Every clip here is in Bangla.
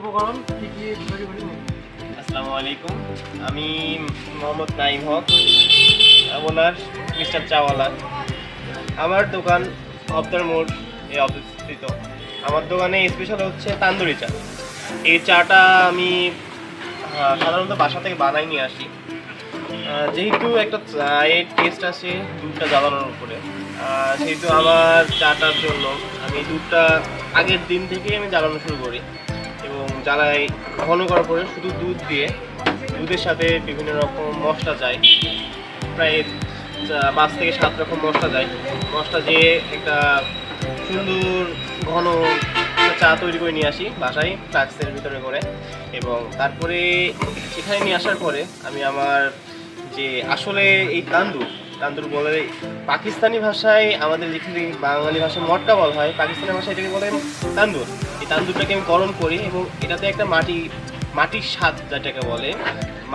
উপকরণ তৈরি করি আসসালামু আলাইকুম। আমি মোহাম্মদ নাইম হক ওনার মিস্টার চাওয়ালা আমার দোকান অবতার মোড় এ অবস্থিত। আমার দোকানে স্পেশাল হচ্ছে তান্দুরি চা। এই চাটা আমি সাধারণত বাসা থেকে বানাই নিয়ে আসি। যেহেতু একটা চায়ের টেস্ট আছে দুধটা জ্বালানোর উপরে। সেহেতু আমার চাটার জন্য আমি দুধটা আগের দিন থেকেই আমি জ্বালানো শুরু করি। এবং জ্বালাই ঘন করার পরে শুধু দুধ দিয়ে দুধের সাথে বিভিন্ন রকম মশলা যায়, প্রায় পাঁচ থেকে সাত রকম মশলা যায়। মশলা দিয়ে একটা সুন্দর ঘন চা তৈরি করে নিয়ে আসি বাসায়, ফ্লাক্সের ভিতরে করে। এবং তারপরে এখানে নিয়ে আসার পরে আমি আমার যে আসলে এই তান্দুর তান্দুর বলে পাকিস্তানি ভাষায় আমাদের যেখানে বাঙালি ভাষায় মটকা বলা হয়, পাকিস্তানি ভাষায় এটাকে বলেন তান্দুর। এই তান্দুরটাকে আমি গরম করি এবং এটাতে একটা মাটি, মাটির স্বাদ যেটাকে বলে,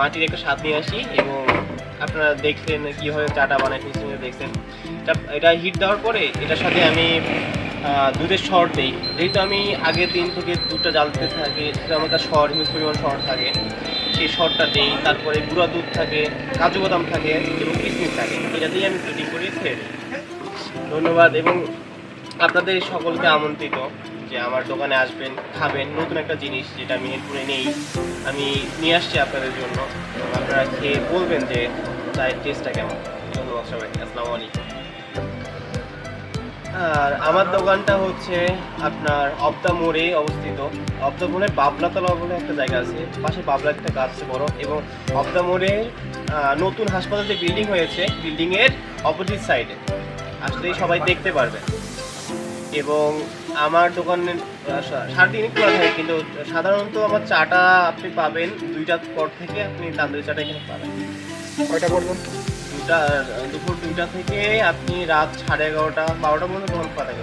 মাটির একটা স্বাদ নিয়ে আসি এবং আপনারা দেখলেন কীভাবে চাটা বানায় ফিসিংয়ে দেখছেন। এটা এটা হিট দেওয়ার পরে এটার সাথে আমি দুধের শর্ট দিই। যেহেতু আমি আগের দিন থেকে দুধটা জ্বালতে থাকি সেটা আমার কাছে শর হিউজ পরিমাণ শর থাকে, সেই শর্টটা দিই। তারপরে গুঁড়া দুধ থাকে, কাজু বাদাম থাকে এবং কিশমিশ থাকে। এটা দিয়ে আমি ফিটিং করে ধন্যবাদ এবং আপনাদের সকলকে আমন্ত্রিত। যে আমার দোকানে আসবেন, খাবেন, নতুন একটা জিনিস যেটা আমি এরপরে নেই, আমি নিয়ে আসছি আপনাদের জন্য। আপনারা খেয়ে বলবেন যে চায়ের টেস্টটা কেমন। ধন্যবাদ সবাইকে, আসসালামু আলাইকুম। আর আমার দোকানটা হচ্ছে আপনার অবদা মোড়ে অবস্থিত। অবদা মোড়ে বাবলাতলা বলে একটা জায়গা আছে। পাশে বাবলা একটা গাছ আছে বড়। এবং অবদা মোড়ে নতুন হাসপাতাল যে বিল্ডিং হয়েছে, বিল্ডিংয়ের অপোজিট সাইডে আসলেই সবাই দেখতে পারবে এবং আমার দোকানে সাড়ে সা- সারাদিনই খোলা থাকে কিন্তু সাধারণত আমার চাটা আপনি পাবেন দুইটার পর থেকে আপনি তান্দুরি চাটা এখানে পাবেন কয়টা পর্যন্ত দুটা দুপুর দুইটা থেকে আপনি রাত সাড়ে এগারোটা বারোটা পর্যন্ত দোকান খোলা থাকে।